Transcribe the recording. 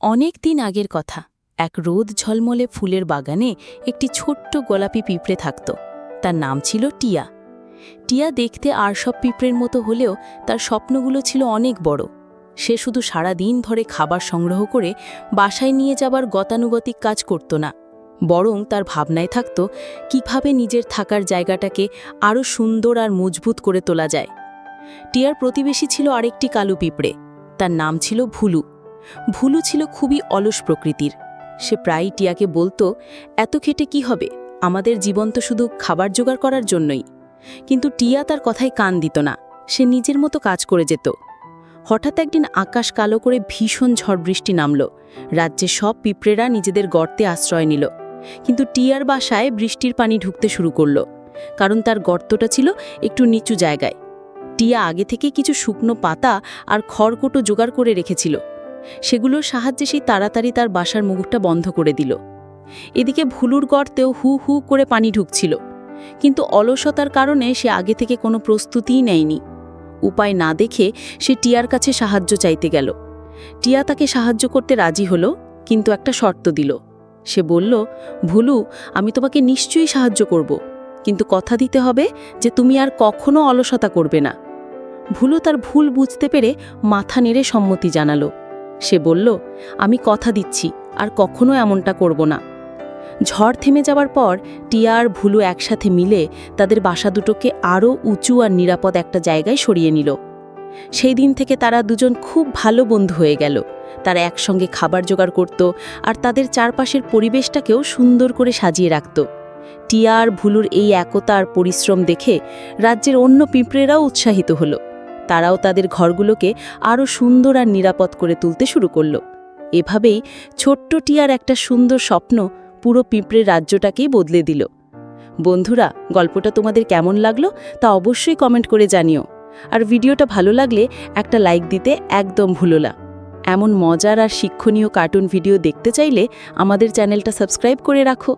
অনেক দিন আগের কথা। এক রোদ ঝলমলে ফুলের বাগানে একটি ছোট্ট গোলাপি পিঁপড়ে থাকত। তার নাম ছিল টিয়া। টিয়া দেখতে আর সব পিঁপড়ের মতো হলেও তার স্বপ্নগুলো ছিল অনেক বড়। সে শুধু সারা দিন ধরে খাবার সংগ্রহ করে বাসায় নিয়ে যাবার গতানুগতিক কাজ করত না। বরং তার ভাবনায় থাকত, কীভাবে নিজের থাকার জায়গাটাকে আরও সুন্দর আর মজবুত করে তোলা যায়। টিয়ার প্রতিবেশী ছিল আরেকটি কালু পিঁপড়ে। তার নাম ছিল ভুলু। ভুলু ছিল খুবই অলস প্রকৃতির। সে প্রায়ই টিয়াকে বলতো, এত খেটে কি হবে? আমাদের জীবন তো শুধু খাবার জোগাড় করার জন্যই। কিন্তু টিয়া তার কথায় কান দিত না, সে নিজের মতো কাজ করে যেত। হঠাৎ একদিন আকাশ কালো করে ভীষণ ঝড় বৃষ্টি নামল। রাজ্যে সব পিঁপড়েরা নিজেদের গর্তে আশ্রয় নিল। কিন্তু টিয়ার বাসায় বৃষ্টির পানি ঢুকতে শুরু করল, কারণ তার গর্তটা ছিল একটু নিচু জায়গায়। টিয়া আগে থেকে কিছু শুকনো পাতা আর খড়কুটো জোগাড় করে রেখেছিল। সেগুলোর সাহায্যে সেই তাড়াতাড়ি তার বাসার মুখটা বন্ধ করে দিল। এদিকে ভুলুর গর্তেও হু হু করে পানি ঢুকছিল, কিন্তু অলসতার কারণে সে আগে থেকে কোনো প্রস্তুতিই নেয়নি। উপায় না দেখে সে টিয়ার কাছে সাহায্য চাইতে গেল। টিয়া তাকে সাহায্য করতে রাজি হলো, কিন্তু একটা শর্ত দিল। সে বলল, ভুলু, আমি তোমাকে নিশ্চয়ই সাহায্য করব, কিন্তু কথা দিতে হবে যে তুমি আর কখনো অলসতা করবে না। ভুলু তার ভুল বুঝতে পেরে মাথা নেড়ে সম্মতি জানালো। সে বলল, আমি কথা দিচ্ছি, আর কখনো এমনটা করব না। ঝড় থেমে যাওয়ার পর টিয়া আর ভুলু একসাথে মিলে তাদের বাসা দুটোকে আরও উঁচু আর নিরাপদ একটা জায়গায় সরিয়ে নিল। সেই দিন থেকে তারা দুজন খুব ভালো বন্ধু হয়ে গেল। তারা একসঙ্গে খাবার জোগাড় করত আর তাদের চারপাশের পরিবেশটাকেও সুন্দর করে সাজিয়ে রাখত। টিয়া আর ভুলুর এই একতা আর পরিশ্রম দেখে রাজ্যের অন্য পিঁপড়েরাও উৎসাহিত হলো। তারাও তাদের ঘরগুলোকে আরও সুন্দর আর নিরাপদ করে তুলতে শুরু করল। এভাবেই ছোট্ট টিয়ার একটা সুন্দর স্বপ্ন পুরো পিঁপড়ে রাজ্যটাকেই বদলে দিল। বন্ধুরা, গল্পটা তোমাদের কেমন লাগল তা অবশ্যই কমেন্ট করে জানিও। আর ভিডিওটা ভালো লাগলে একটা লাইক দিতে একদম ভুলো না। এমন মজার আর শিক্ষণীয় কার্টুন ভিডিও দেখতে চাইলে আমাদের চ্যানেলটা সাবস্ক্রাইব করে রাখো।